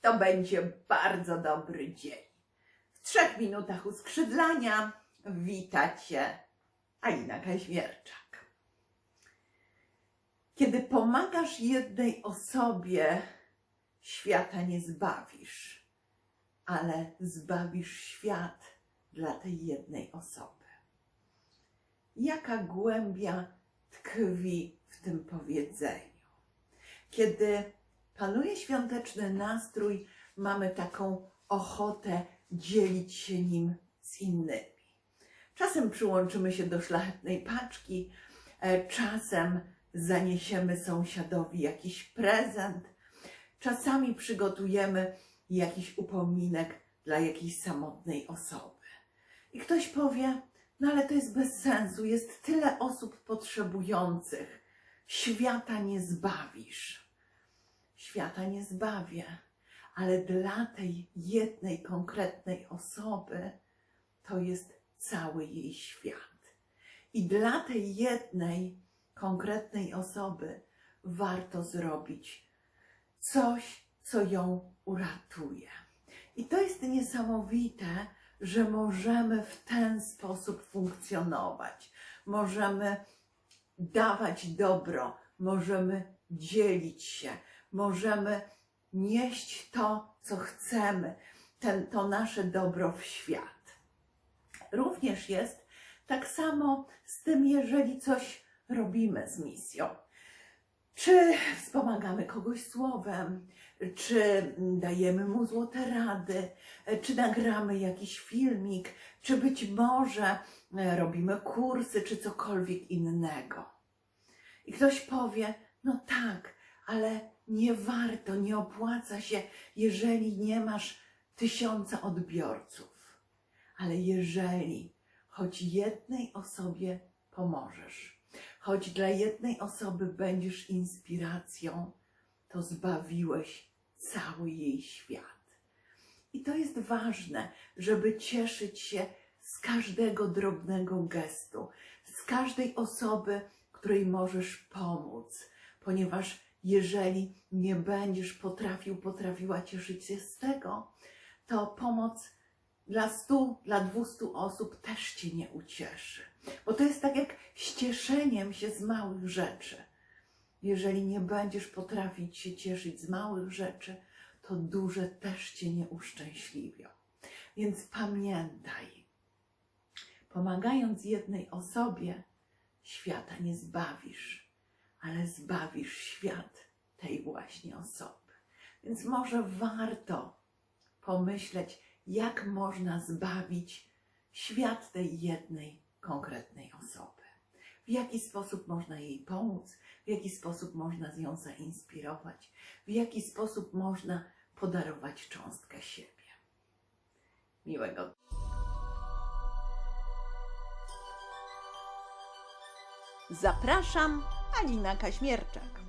to będzie bardzo dobry dzień. W trzech minutach uskrzydlania wita Cię Alina Kaźmierczak. Kiedy pomagasz jednej osobie, świata nie zbawisz, ale zbawisz świat dla tej jednej osoby. Jaka głębia tkwi w tym powiedzeniu? Kiedy panuje świąteczny nastrój, mamy taką ochotę dzielić się nim z innymi. Czasem przyłączymy się do szlachetnej paczki, e, czasem zaniesiemy sąsiadowi jakiś prezent, czasami przygotujemy jakiś upominek dla jakiejś samotnej osoby. I ktoś powie, no ale to jest bez sensu, jest tyle osób potrzebujących, świata nie zbawisz. Świata nie zbawię, ale dla tej jednej konkretnej osoby to jest cały jej świat. I dla tej jednej konkretnej osoby warto zrobić coś, co ją uratuje. I to jest niesamowite, że możemy w ten sposób funkcjonować. Możemy dawać dobro, możemy dzielić się, możemy nieść to, co chcemy, ten, to nasze dobro w świat. Również jest tak samo z tym, jeżeli coś robimy z misją. Czy wspomagamy kogoś słowem, czy dajemy mu złote rady, czy nagramy jakiś filmik, czy być może e, robimy kursy, czy cokolwiek innego. I ktoś powie, no tak, ale nie warto, nie opłaca się, jeżeli nie masz tysiąca odbiorców. Ale jeżeli choć jednej osobie pomożesz, choć dla jednej osoby będziesz inspiracją, to zbawiłeś cały jej świat. I to jest ważne, żeby cieszyć się z każdego drobnego gestu, z każdej osoby, której możesz pomóc, ponieważ jeżeli nie będziesz potrafił, potrafiła cieszyć się z tego, to pomoc dla stu, dla dwustu osób też cię nie ucieszy. Bo to jest tak jak z cieszeniem się z małych rzeczy. Jeżeli nie będziesz potrafić się cieszyć z małych rzeczy, to duże też cię nie uszczęśliwią. Więc pamiętaj, pomagając jednej osobie, świata nie zbawisz, ale zbawisz świat tej właśnie osoby. Więc może warto pomyśleć, jak można zbawić świat tej jednej konkretnej osoby. W jaki sposób można jej pomóc, w jaki sposób można z nią zainspirować, w jaki sposób można podarować cząstkę siebie. Miłego Zapraszam, Alina Kaśmierczak.